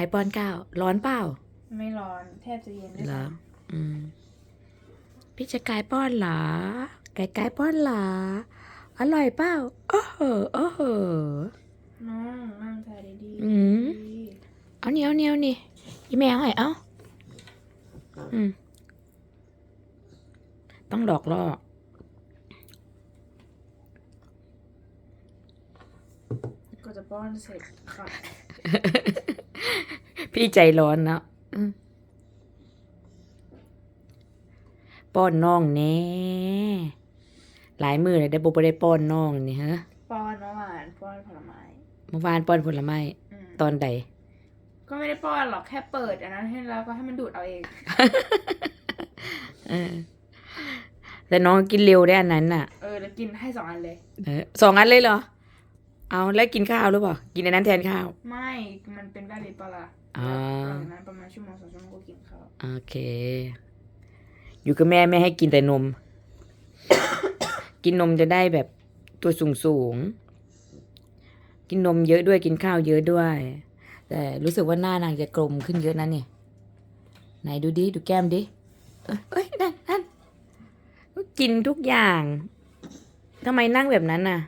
รป้อนข้าวร้อนเปล่าไม่ร้อนแทบจะเย็นด้วยเหรอซ้อืม พี่จะกายป้อนเหรอไก่กายป้อนเหรออร่อยเปล่าโอ้โหโอ้โหำน้องนั่งใจดีๆอืม เอาเนี่ยวเนี่ยวนี่อีแมวให้เอาอืม ต้องดอกล่อก็จะป้อนเสร็จก่อน พี่ใจร้อนเนาะอืมป้อนน้องแน่หลายมือเลยได้บบได้ป้อนน้องนี่ฮะป้อนเมื่อวานป้อนผลไม้เมื่อวานป้อนผลไม้อืมตอนใด ก็ไม่ได้ป้อนหรอกแค่เปิดอันนั้นให้แล้วก็ให้มันดูดเอาเองเออแต่น้องกินเร็วได้อันนั้นน่ะ เออแล้วกินให้สองอันเลยเออสองอันเลยเหรอ เอาแล้วกินข้าวหรือเปล่า กินอันนั้นแทนข้าว ไม่ มันเป็นแบบนี้ปะล่ะอ่า หลังจากนั้นประมาณชั่วโมงสองชั่วโมงก็กินข้าว โอเค อยู่กับแม่แม่ให้กินแต่นม กินนมจะได้แบบตัวสูงสูงๆกินนมเยอะด้วยกินข้าวเยอะด้วย แต่รู้สึกว่าหน้านางจะกลมขึ้นเยอะนะเนี่ย ไหนดูดิ ดูแก้มดิ เอ้ยเอ้ยนั่นนั่นกินทุกอย่างทำไมนั่งแบบนั้นน่ะ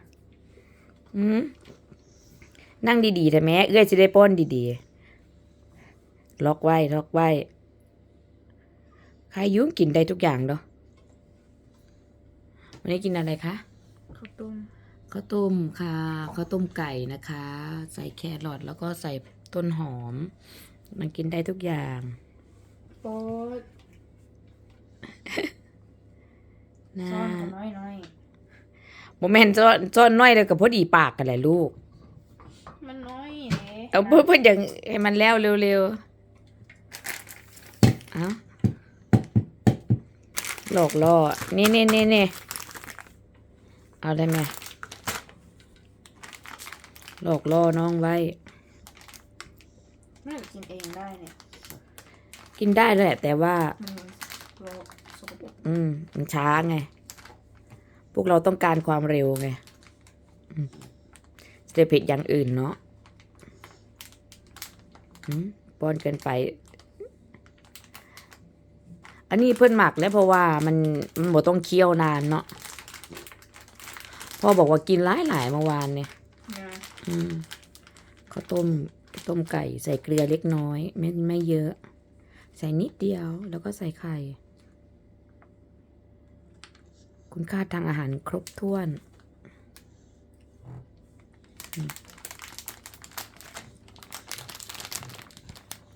อืมนั่งดีๆแต่แม่เอื้อยจะได้ป้อนดีๆ ล็อกไว้ ล็อกไว้ ใครยุ่งกินได้ทุกอย่างเนาะวันนี้กินอะไรคะ ข้าวต้ม ข้าวต้มค่ะ ข้าวต้มไก่นะคะ ใส่แครอทแล้วก็ใส่ต้นหอม มันกินได้ทุกอย่างโป๊ดนะซ่อนกันน้อยน้ อยโมเมนต์ซ่อนซ่อนน้อยเลยกับพอดีปากกันแหละลูกๆมันน้อยเอ๊ะเอาเพื่อเพื่ออย่างให้มันแล้วเร็วๆเอาหลอกล่อนี่นี่นี่นี่เอาได้ไหมหลอกล่อน้องไว้น่าจะกินเองได้เนี่ย กินได้แหละแต่ว่ามันโลกสกปรกอืมมันช้าไง พวกเราต้องการความเร็วไงอืมจะได้เผ็ดอย่างอื่นเนาะอืมป้อนเกินไป อันนี้เพื่อนหมักแล้วเพราะว่ามันมันบ่ต้องเคี่ยวนานเนาะพ่อบอกว่ากินหลายหลายๆเมื่อวานเนี่ยนะอืมข้าวต้มต้มไก่ใส่เกลือเล็กน้อย ไม่ไม่เยอะ ใส่นิดเดียวแล้วก็ใส่ไข่ คุณค่าทางอาหารครบถ้วนอืม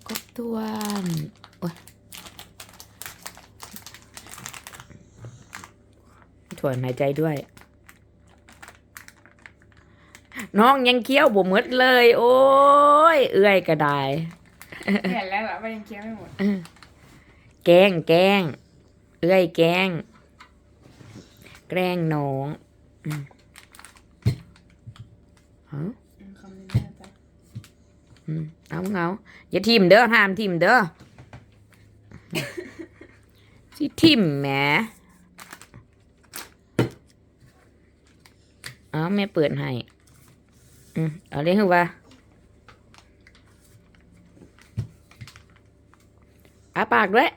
ครบถ้วนโอ้ยถ่วนหายใจด้วย น้องยังเคี้ยวบ่หมดเลย โอ้ย เอื้อยก็ได้เห็นแล้วแบบว่ายังเคี้ยวไม่หมดแกล้งแกล้งเอื้อยแกล้ง แกล้งน้องฮะอืมคำนี้แม่ไปอืมเอาเงาอย่าทิมเด้อห้ามทิมเด้อสิทิมแหมเอาแม่เปิดให้อืมเอาเรียกว่าอาปากด้วย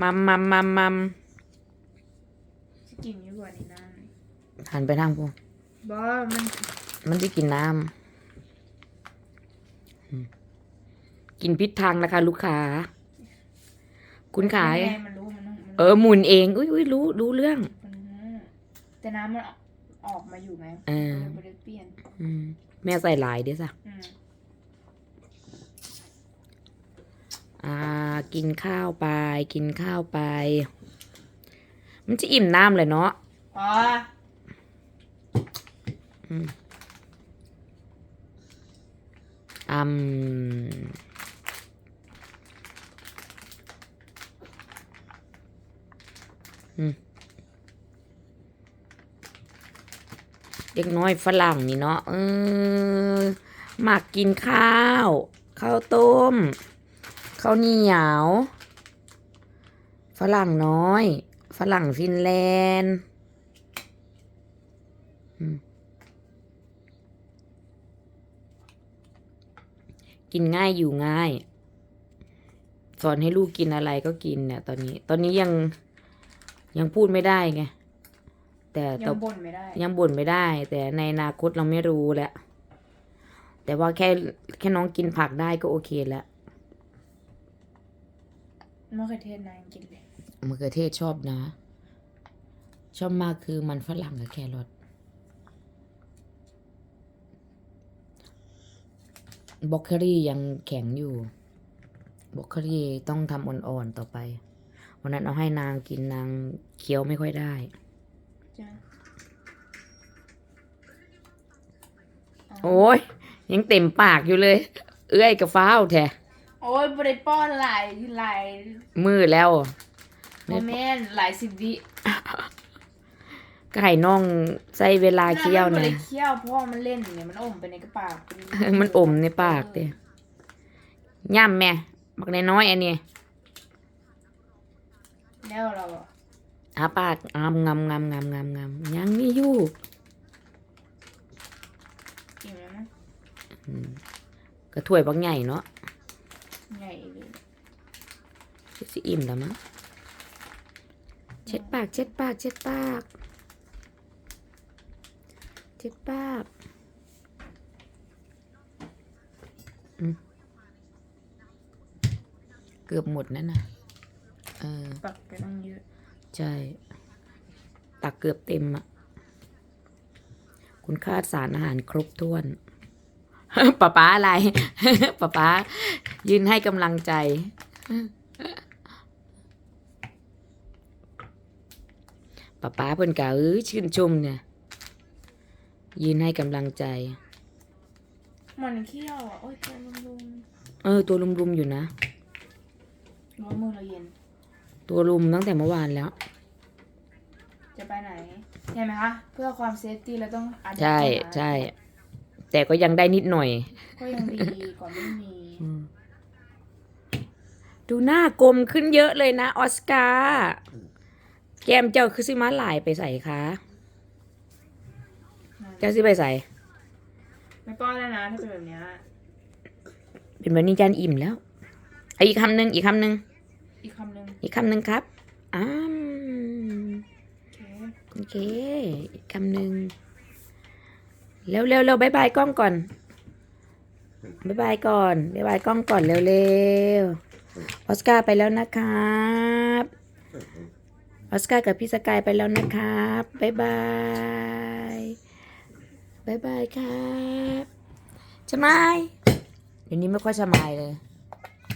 มัมมัมมัมมัม จะกินอยู่กว่านี้นะหันไปทางพวกบอมันมันได้กินน้ำอืมกินพิษทางนะคะ ลูกค้า คุณขายแม่มันรู้มันมันเออหมุนเอง อุ้ยอุ้ยรู้รู้เรื่อง มันรู้แต่น้ำมันออกมาอยู่ไงเออไม่ได้เปลี่ยน อืมแม่ใส่หลายเดี๋ยวสะอืมอ่า กินข้าวไป กินข้าวไป มันจะอิ่มน้ำเลยเนาะอ๋ออืมอืมเด็กน้อยฝรั่งนี่เนาะเออหมักกินข้าว ข้าวต้ม ข้าวเหนียว ฝรั่งน้อย ฝรั่งฟินแลนด์อืมกินง่ายอยู่ง่าย สอนให้ลูกกินอะไรก็กินเนี่ย ตอนนี้ ตอนนี้ยังยังพูดไม่ได้ไงแต่ยัต่องบ่นไม่ได้ยังบ่นไม่ได้ แต่ในอนาคตเราไม่รู้แล้วแต่ว่าแค่แค่น้องกินผักได้ก็โอเคแล้วมะเขือเทศนายยังกินเลย มะเขือเทศชอบนะ ชอบมากคือมันฝรั่งกับแครอทบล็อกเคอรี่ยังแข็งอยู่บล็อกเคอรี่ต้องทำอ่อนๆต่อไป วันนั้นเอาให้นางกินนางเคี้ยวไม่ค่อยได้ใช่ไหมโอ้ยยังเต็มปากอยู่เลย เอื้อยกับฟ้าวแท้โอ้ยบริป้อนหลายหลายมือแล้ว โมเมนต์หลายสิบวิไก่น่องใส่เวลาเคี้ยวมันะเลยเคี้ยวเพราะว่ามันเล่นเนี่ยมันอมไปในกระปากเป็มันอมในปากเด้ย่ำแม่บักน้อยๆอันนี้แล้วเราอะอาปากงามงามงามงามงามงามยังมีอยู่อิ่มแล้วนะอืมก็ถ้วยบักใหญ่เนาะใหญ่เลยสิอิ่มแล้วมั้ง เช็ดปาก เช็ดปาก เช็ดปาก เช็ดปากอืมเกือบหมดนั่นนะเออปักไปตั้งเยอะ ใช่ ตักเกือบเต็มอะคุณค่าสารอาหารครบถ้วนป๊าป๊าอะไรป๊าป๊ายืนให้กำลังใจ ป๊าป๊าเพิ่นกะเออชื่นชมเนี่ย ยืนให้กำลังใจมันเคี้ยวอะ โอ้ยตัวลุมเออ ตัวลุมๆอยู่นะ ๆร้อนมือเราเย็น ตัวลุมตั้งแต่เมื่อวานแล้ว จะไปไหน เห็นไหมคะ เพื่อความเซฟตี้เราต้องอัดใช่เข้ามาใช่ แต่ก็ยังได้นิดหน่อย ก็ยังดีกว่าไม่มีดูหน้ากลมขึ้นเยอะเลยนะ ออสการ์ แก้มเจ้าคือสิมาหลายไปใส่คะเจ้าสิไปใส่ไม่ป้อนแล้วนะถ้าเป็นแบบเนี้ยเป็นแบบนี้จานอิ่มแล้วเอาอีกคำหนึ่งอีกคำหนึ่งอีกคำหนึ่งอีกคำหนึ่งครับอ้ามโอเคโอเคอีกคำหนึ่งเร็วเร็วเร็วบายบายกล้องก่อนบายบายก่อนบายบายกล้องก่อนเร็วเร็วออสการ์ไปแล้วนะครับ ออสการ์กับพี่สกายไปแล้วนะครับบายบายบายบายครับชมายเดี๋ยวนี้ไม่ค่อยชมายเลย